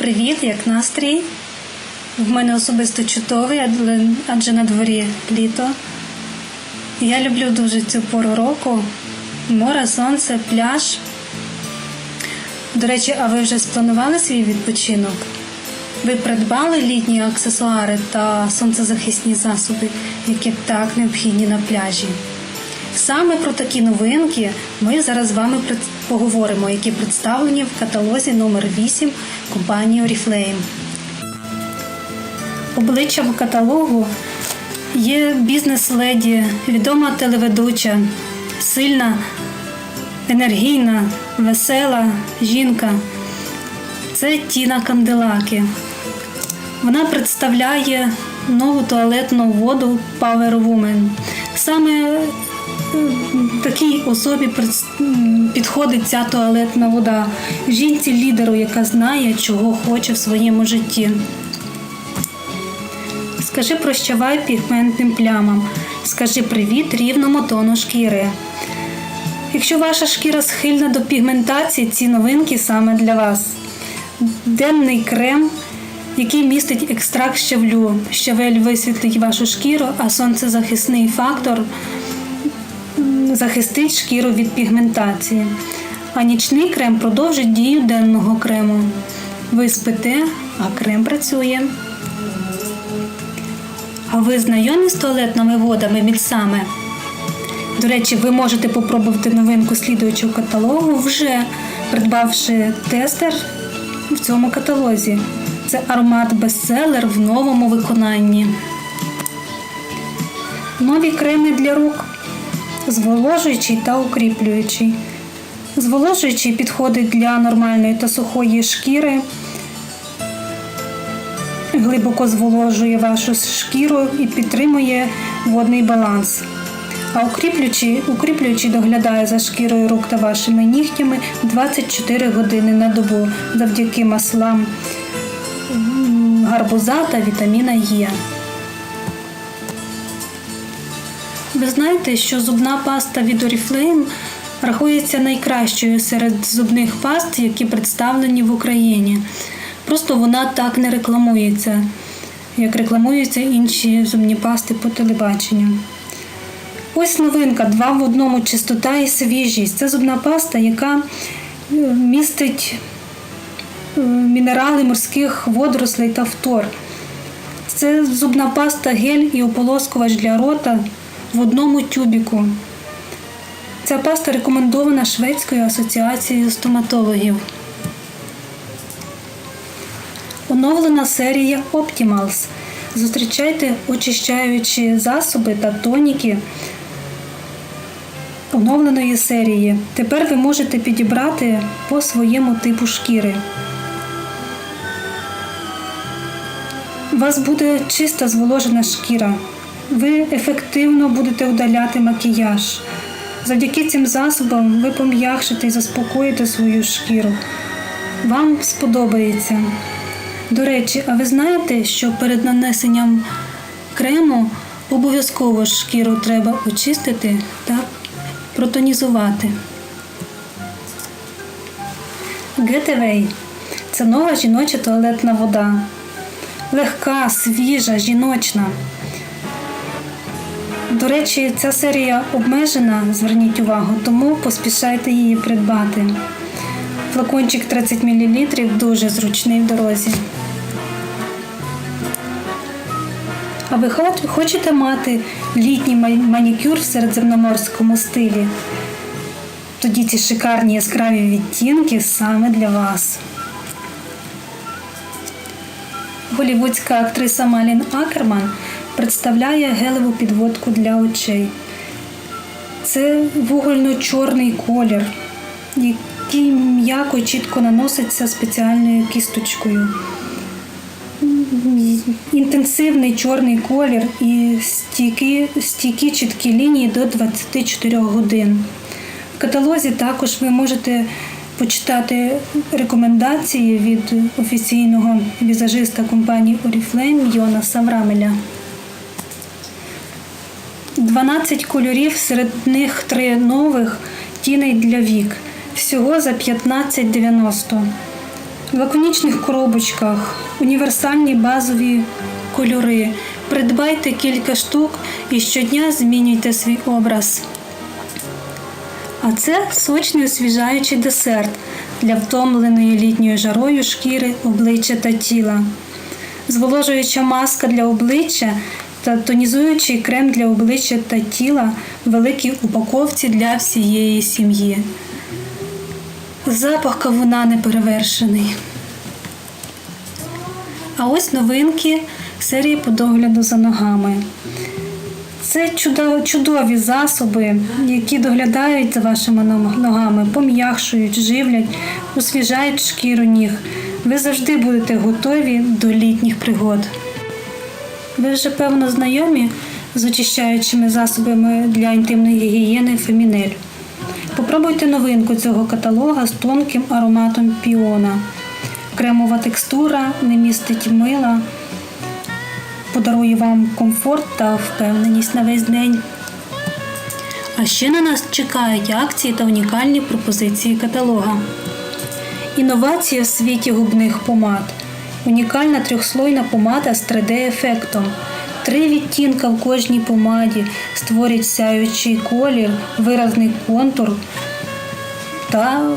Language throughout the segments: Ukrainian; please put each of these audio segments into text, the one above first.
Привіт, як настрій? В мене особисто чудовий, адже- на дворі літо. Я люблю дуже цю пору року. Море, сонце, пляж. До речі, а ви вже спланували свій відпочинок? Ви придбали літні аксесуари та сонцезахисні засоби, які так необхідні на пляжі. Саме про такі новинки ми зараз з вами поговоримо, які представлені в каталозі номер 8 компанії Oriflame. Обличчям каталогу є бізнес-леді, відома телеведуча, сильна, енергійна, весела жінка. Це Тіна Канделаки. Вона представляє нову туалетну воду Power Woman. Саме такій особі підходить ця туалетна вода. Жінці лідеру, яка знає, чого хоче в своєму житті. Скажи прощавай пігментним плямам. Скажи привіт рівному тону шкіри. Якщо ваша шкіра схильна до пігментації, ці новинки саме для вас. Денний крем, який містить екстракт щавлю. Щавель висвітлить вашу шкіру, а сонцезахисний фактор захистить шкіру від пігментації. А нічний крем продовжить дію денного крему. Ви спите, а крем працює. А ви знайомі з туалетними водами Мідсаме? До речі, ви можете попробувати новинку слідуючого каталогу, вже придбавши тестер в цьому каталозі. Це аромат бестселер в новому виконанні. Нові креми для рук. Зволожуючий та укріплюючий. Зволожуючий підходить для нормальної та сухої шкіри. Глибоко зволожує вашу шкіру і підтримує водний баланс. А укріплюючий, укріплюючий доглядає за шкірою рук та вашими нігтями 24 години на добу завдяки маслам гарбуза та вітаміна Е. Ви знаєте, що зубна паста від Oriflame рахується найкращою серед зубних паст, які представлені в Україні. Просто вона так не рекламується, як рекламуються інші зубні пасти по телебаченню. Ось новинка, два в одному чистота і свіжість. Це зубна паста, яка е, містить е, мінерали морських водорослей та фтор. Це зубна паста, гель і ополоскувач для рота в одному тюбіку. Ця паста рекомендована Шведською асоціацією стоматологів. Оновлена серія Optimals. Зустрічайте очищаючі засоби та тоніки оновленої серії. Тепер ви можете підібрати по своєму типу шкіри. У вас буде чиста зволожена шкіра. Ви ефективно будете удаляти макіяж. Завдяки цим засобам ви пом'якшите і заспокоїте свою шкіру. Вам сподобається. До речі, а ви знаєте, що перед нанесенням крему обов'язково шкіру треба очистити та протонізувати. Getaway – це нова жіноча туалетна вода. Легка, свіжа, жіночна. До речі, ця серія обмежена, зверніть увагу, тому поспішайте її придбати. Флакончик 30 мл дуже зручний в дорозі. А ви хочете мати літній манікюр в середземноморському стилі? Тоді ці шикарні яскраві відтінки саме для вас. Голівудська актриса Малін Акерман представляє гелеву підводку для очей. Це вугольно-чорний колір, який м'яко і чітко наноситься спеціальною кісточкою. Інтенсивний чорний колір і стійкі, стійкі чіткі лінії до 24 годин. В каталозі також ви можете почитати рекомендації від офіційного візажиста компанії Oriflame Йона Саврамеля. 12 кольорів, серед них три нових тіней для вік. Всього за 15,90. В лаконічних коробочках універсальні базові кольори. Придбайте кілька штук і щодня змінюйте свій образ. А це сочний освіжаючий десерт для втомленої літньою жарою шкіри, обличчя та тіла. Зволожуюча маска для обличчя та тонізуючий крем для обличчя та тіла в великій упаковці для всієї сім'ї. Запах кавуна неперевершений. А ось новинки серії по догляду за ногами. Це чудові засоби, які доглядають за вашими ногами, пом'якшують, живлять, освіжають шкіру ніг. Ви завжди будете готові до літніх пригод. Ви вже певно знайомі з очищаючими засобами для інтимної гігієни Фемінель. Попробуйте новинку цього каталога з тонким ароматом піона. Кремова текстура не містить мила, подарує вам комфорт та впевненість на весь день. А ще на нас чекають акції та унікальні пропозиції каталога. Інновація в світі губних помад. Унікальна трьохслойна помада з 3D-ефектом. Три відтінка в кожній помаді створять сяючий колір, виразний контур та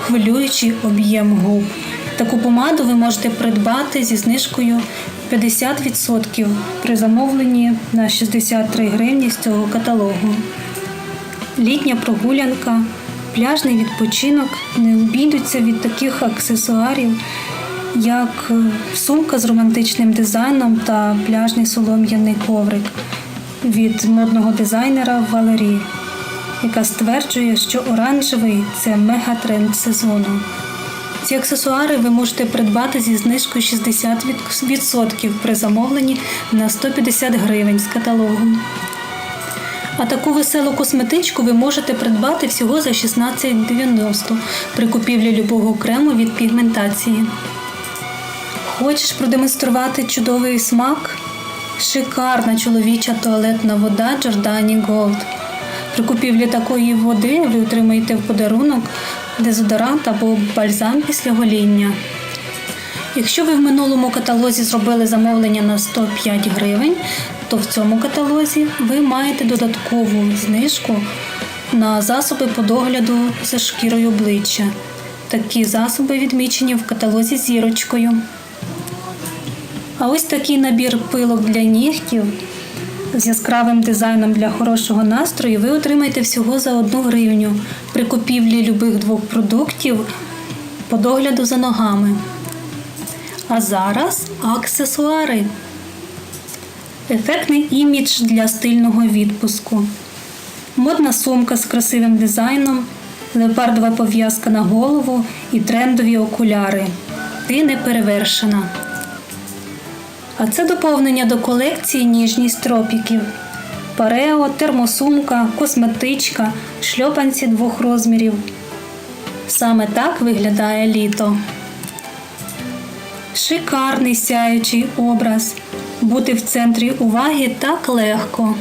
хвилюючий об'єм губ. Таку помаду ви можете придбати зі знижкою 50% при замовленні на 63 гривні з цього каталогу. Літня прогулянка, пляжний відпочинок не обійдуться від таких аксесуарів, як е, сумка з романтичним дизайном та пляжний солом'яний коврик від модного дизайнера Валерії, яка стверджує, що оранжевий це мегатренд сезону. Ці аксесуари ви можете придбати зі знижкою 60% при замовленні на 150 гривень з каталогу. А таку веселу косметичку ви можете придбати всього за 16,90 при купівлі любого крему від пігментації. Хочеш продемонструвати чудовий смак? Шикарна чоловіча туалетна вода Giordani Gold. При купівлі такої води ви отримаєте в подарунок дезодорант або бальзам після гоління. Якщо ви в минулому каталозі зробили замовлення на 105 гривень, то в цьому каталозі ви маєте додаткову знижку на засоби по догляду за шкірою обличчя. Такі засоби відмічені в каталозі зірочкою. А ось такий набір пилок для нігтів з яскравим дизайном для хорошого настрою ви отримаєте всього за 1 гривню при купівлі любих двох продуктів по догляду за ногами. А зараз аксесуари. Ефектний імідж для стильного відпуску. Модна сумка з красивим дизайном, леопардова пов'язка на голову і трендові окуляри. Ти не перевершена. А це доповнення до колекції ніжність тропіків. Парео, термосумка, косметичка, шльопанці двох розмірів. Саме так виглядає літо. Шикарний сяючий образ. Бути в центрі уваги так легко.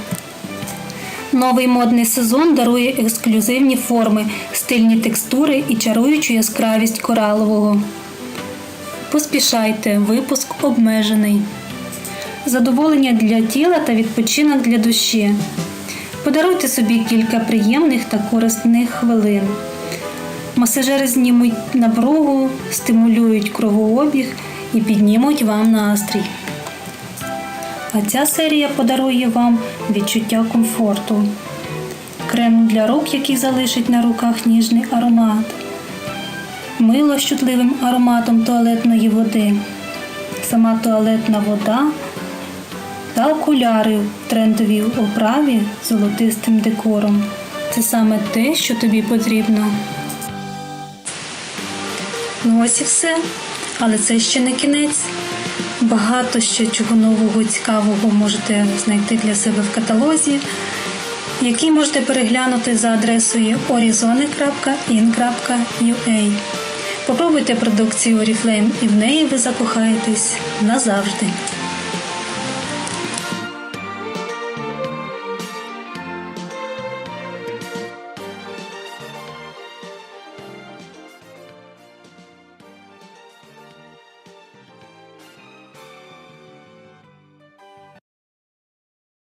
Новий модний сезон дарує ексклюзивні форми, стильні текстури і чаруючу яскравість коралового. Поспішайте, випуск обмежений. Задоволення для тіла та відпочинок для душі. Подаруйте собі кілька приємних та корисних хвилин. Масажери знімуть напругу, стимулюють кровообіг і піднімуть вам настрій. А ця серія подарує вам відчуття комфорту. Крем для рук, який залишить на руках ніжний аромат. Мило з чутливим ароматом туалетної води. Сама туалетна вода та окуляри в трендовій оправі з золотистим декором. Це саме те, що тобі потрібно. Ну ось і все. Але це ще не кінець. Багато ще чого нового цікавого можете знайти для себе в каталозі, який можете переглянути за адресою horizone.in.ua. Попробуйте продукцію Oriflame і в неї ви закохаєтесь назавжди.